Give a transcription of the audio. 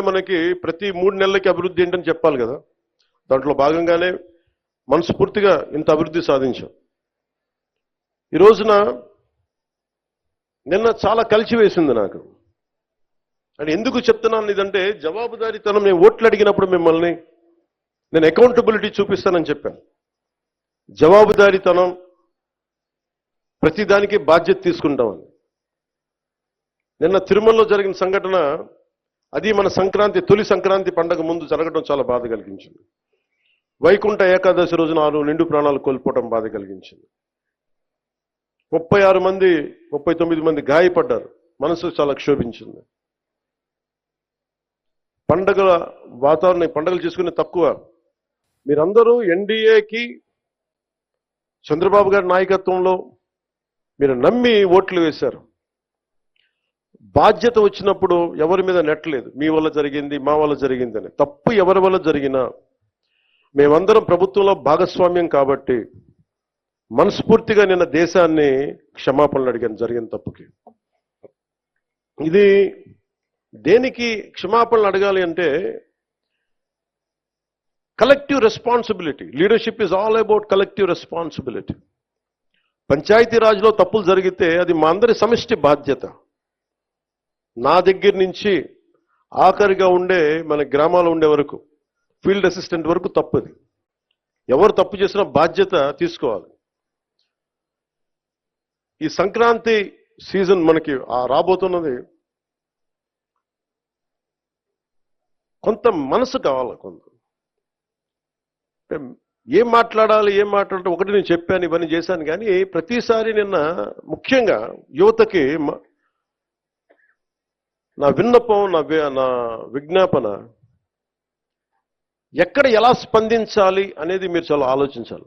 మనకి ప్రతి మూడు నెలలకి అభివృద్ధి ఏంటని చెప్పాలి కదా. దాంట్లో భాగంగానే మనస్ఫూర్తిగా ఇంత అభివృద్ధి సాధించాం. ఈ రోజున నిన్న చాలా కలిసి వేసింది నాకు. అండ్ ఎందుకు చెప్తున్నాను ఇదంటే జవాబుదారీతనం నేను ఓట్లు అడిగినప్పుడు మిమ్మల్ని నేను అకౌంటబిలిటీ చూపిస్తానని చెప్పాను. జవాబుదారీతనం ప్రతిదానికి బాధ్యత తీసుకుంటామని. నిన్న తిరుమలలో జరిగిన సంఘటన అది మన సంక్రాంతి తొలి సంక్రాంతి పండగ ముందు జరగడం చాలా బాధ కలిగించింది. వైకుంఠ ఏకాదశి రోజున ఆరు నిండు ప్రాణాలు కోల్పోవడం బాధ కలిగించింది. ముప్పై ఆరు మంది ముప్పై తొమ్మిది మంది గాయపడ్డారు. మనసు చాలా క్షోభించింది. పండగల వాతావరణం పండగలు చేసుకునే తక్కువ. మీరందరూ ఎన్డీఏకి చంద్రబాబు గారి నాయకత్వంలో మీరు నమ్మి ఓట్లు వేశారు. బాధ్యత వచ్చినప్పుడు ఎవరి మీద నెట్టలేదు మీ వల్ల జరిగింది మా వల్ల జరిగింది అని. తప్పు ఎవరి వల్ల జరిగినా మేమందరం ప్రభుత్వంలో భాగస్వామ్యం కాబట్టి మనస్ఫూర్తిగా నిన్న దేశాన్ని క్షమాపణలు అడిగాను జరిగిన తప్పుకి. ఇది దేనికి క్షమాపణలు అడగాలి అంటే collective responsibility leadership is all about collective responsibility పంచాయతీరాజ్లో తప్పులు జరిగితే అది మా అందరి సమిష్టి బాధ్యత. నా దగ్గర నుంచి ఆఖరిగా ఉండే మన గ్రామాల్లో ఉండే వరకు ఫీల్డ్ అసిస్టెంట్ వరకు తప్పుది. ఎవరు తప్పు చేసినా బాధ్యత తీసుకోవాలి. ఈ సంక్రాంతి సీజన్ మనకి రాబోతున్నది కొంత మనసు కావాలి కొంత. ఏం మాట్లాడాలి ఏం మాట్లాడాలి ఒకటి నేను చెప్పాను ఇవన్నీ చేశాను కానీ ప్రతిసారి నిన్న ముఖ్యంగా యువతకి నా విన్నపం నా నా విజ్ఞాపన ఎక్కడ ఎలా స్పందించాలి అనేది మీరు చాలా ఆలోచించాలి.